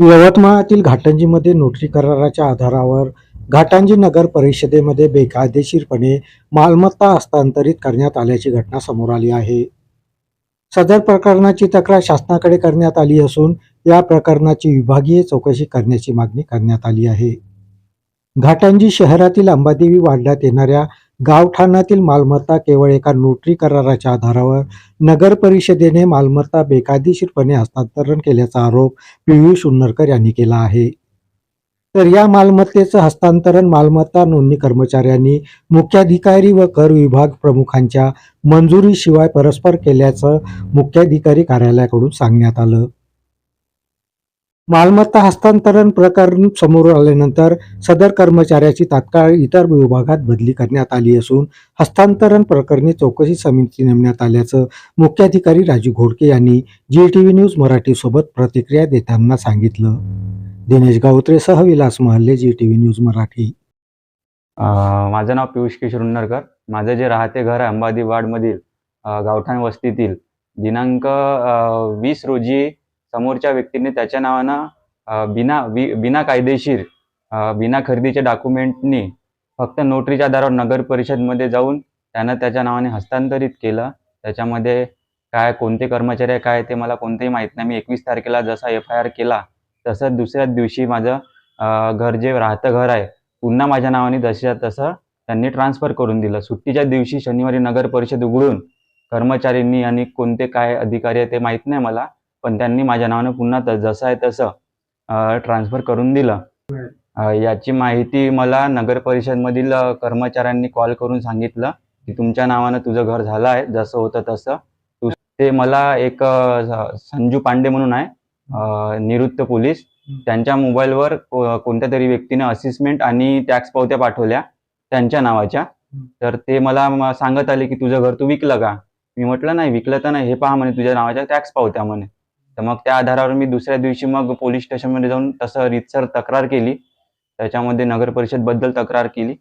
यवतमाळातील घाटंजीमध्ये notary कराराच्या आधारावर घाटंजी नगर परिषदेमध्ये बेकायदेशीरपणे मालमत्ता हस्तांतरित करण्यात आल्याची घटना समोर आली आहे. सदर प्रकरणाची तक्रार शासनाकडे करण्यात आली असून या प्रकरणाची विभागीय चौकशी करण्याची मागणी करण्यात आली आहे. घाटंजी शहरातील अंबादेवी वाढण्यात येणाऱ्या गावठाणातील मालमत्ता केवळ एका नोटरी कराराच्या आधारावर नगर परिषदेने मालमत्ता बेकायदेशीरपणे हस्तांतरण केल्याचा आरोप पियुष उन्नरकर यांनी केला आहे. तर या मालमत्तेचं हस्तांतरण मालमत्ता नोंदणी कर्मचाऱ्यांनी मुख्याधिकारी व कर विभाग प्रमुखांच्या मंजुरीशिवाय परस्पर केल्याचं मुख्याधिकारी कार्यालयाकडून सांगण्यात आलं. मालमत्ता हस्तांतरण प्रकरण समोर आल्यानंतर सदर कर्मचाऱ्याची तात्काळ इतर विभागात बदली करण्यात आली असून हस्तांतरण प्रकरणी चौकशी समिती नेमण्यात आल्याचं मुख्याधिकारी राजू घोडके यांनी जी टी व्ही न्यूज मराठीसोबत प्रतिक्रिया देताना सांगितलं. Dinesh गावत्रेसह Vilas Mahalle G T V news Marathi. माझं नाव पियुष किशोर उन्नरकर. माझं जे राहते घर अंबादी वाडमधील गावठाण वस्तीतील दिनांक वीस रोजी समोरच्या व्यक्तीने त्याच्या नावानं बिना वि बिना कायदेशीर बिना खरेदीच्या डॉक्युमेंटनी फक्त नोटरीच्या आधारावर नगर परिषदमध्ये जाऊन त्यानं त्याच्या नावाने हस्तांतरित केलं. त्याच्यामध्ये काय कोणते कर्मचारी आहे काय ते मला कोणतेही माहीत नाही. मी एकवीस तारखेला जसा एफ आय आर केला तसंच दुसऱ्याच दिवशी माझं घर जे राहतं घर आहे पुन्हा माझ्या नावाने जसं तसं त्यांनी ट्रान्सफर करून दिलं. सुट्टीच्या दिवशी शनिवारी नगर परिषद उघडून कर्मचाऱ्यांनी आणि कोणते काय अधिकारी आहे ते माहीत नाही मला. पण त्यांनी माझ्या नावानं पुन्हा जसं आहे तसं ट्रान्सफर करून दिलं. याची माहिती मला नगर परिषदमधील कर्मचाऱ्यांनी कॉल करून सांगितलं की तुमच्या नावानं तुझं घर झालं आहे जसं होतं तसं. तू ते मला एक संजू पांडे म्हणून आहे निवृत्त पोलीस. त्यांच्या मोबाईलवर कोणत्या तरी व्यक्तीने असिस्मेंट आणि टॅक्स पावत्या पाठवल्या त्यांच्या नावाच्या. तर ते मला सांगत आले की तुझं घर तू विकलं का? मी म्हटलं नाही विकलं तर नाही हे पहा म्हणे तुझ्या नावाच्या टॅक्स पावत्या म्हणे. तर मग त्या आधारावर मी दुसऱ्या दिवशी मग पोलीस स्टेशनमध्ये जाऊन तसं रितसर तक्रार केली. त्याच्यामध्ये नगर परिषदबद्दल तक्रार केली.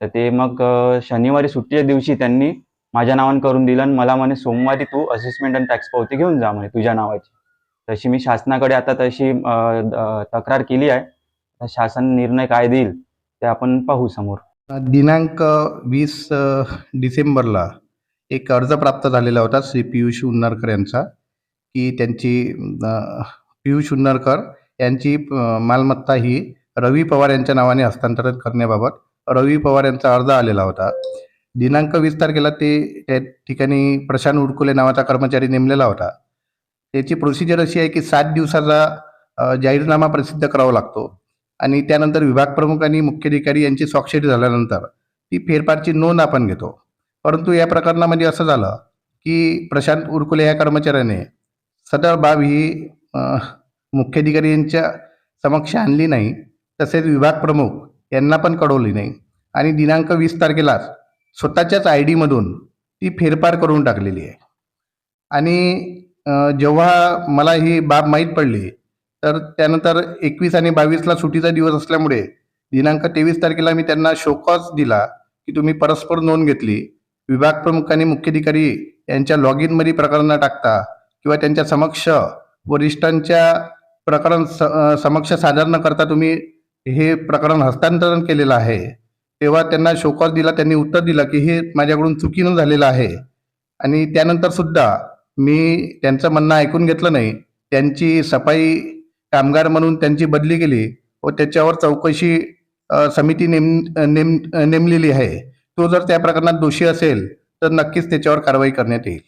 तर ते मग शनिवारी सुट्टीच्या दिवशी त्यांनी माझ्या नावानं करून दिलं आणि मला म्हणे सोमवारी तू असिस्मेंट आणि टॅक्स पावती घेऊन जा म्हणे तुझ्या नावाची. तशी मी शासनाकडे आता तशी तक्रार केली आहे. शासन निर्णय काय देईल ते आपण पाहू समोर. दिनांक वीस डिसेंबरला एक अर्ज प्राप्त झालेला होता श्री पियुष उन्नारकर यांचा. की त्यांची पियुष उन्नरकर यांची मालमत्ता ही रवी पवार यांच्या नावाने हस्तांतरित करण्याबाबत. रवी पवार यांचा अर्ज आलेला होता. दिनांक वीस तारखेला ते त्या ठिकाणी प्रशांत उडकुले नावाचा कर्मचारी नेमलेला होता. त्याची प्रोसिजर अशी आहे की सात दिवसाचा जाहीरनामा प्रसिद्ध करावा लागतो आणि त्यानंतर विभाग प्रमुख आणि मुख्याधिकारी यांची स्वाक्षरी झाल्यानंतर ती फेरफारची नोंद आपण घेतो. परंतु या प्रकरणामध्ये असं झालं की प्रशांत उरकुले या कर्मचाऱ्याने सदर बाब ही मुख्याधिकारी यांच्या समक्ष आणली नाही तसेच विभाग प्रमुख यांना पण कळवली नाही. आणि दिनांक वीस तारखेलाच स्वतःच्याच आय डीमधून ती फेरफार करून टाकलेली आहे. आणि जेव्हा मला ही बाब माहीत पडली तर त्यानंतर एकवीस आणि बावीसला सुट्टीचा दिवस असल्यामुळे दिनांक तेवीस तारखेला मी त्यांना शोकॉज दिला की तुम्ही परस्पर नोंद घेतली. विभाग प्रमुख आणि मुख्याधिकारी यांच्या लॉग इनमध्ये प्रकरणं टाकता किंवा त्यांच्या समक्ष वरिष्ठांच्या प्रकरण स समक्ष सादर न करता तुम्ही हे प्रकरण हस्तांतरण केलेलं आहे तेव्हा त्यांना शोकॉज दिला त्यांनी उत्तर दिलं की हे माझ्याकडून चुकीनं झालेलं आहे. आणि त्यानंतर सुद्धा मी त्यांचं म्हणणं ऐकून घेतलं नाही. त्यांची सफाई कामगार म्हणून त्यांची बदली केली व त्याच्यावर चौकशी समिती नेम नेम नेमलेली आहे. तो जर त्या प्रकरणात दोषी असेल तर नक्कीच त्याच्यावर कारवाई करण्यात येईल.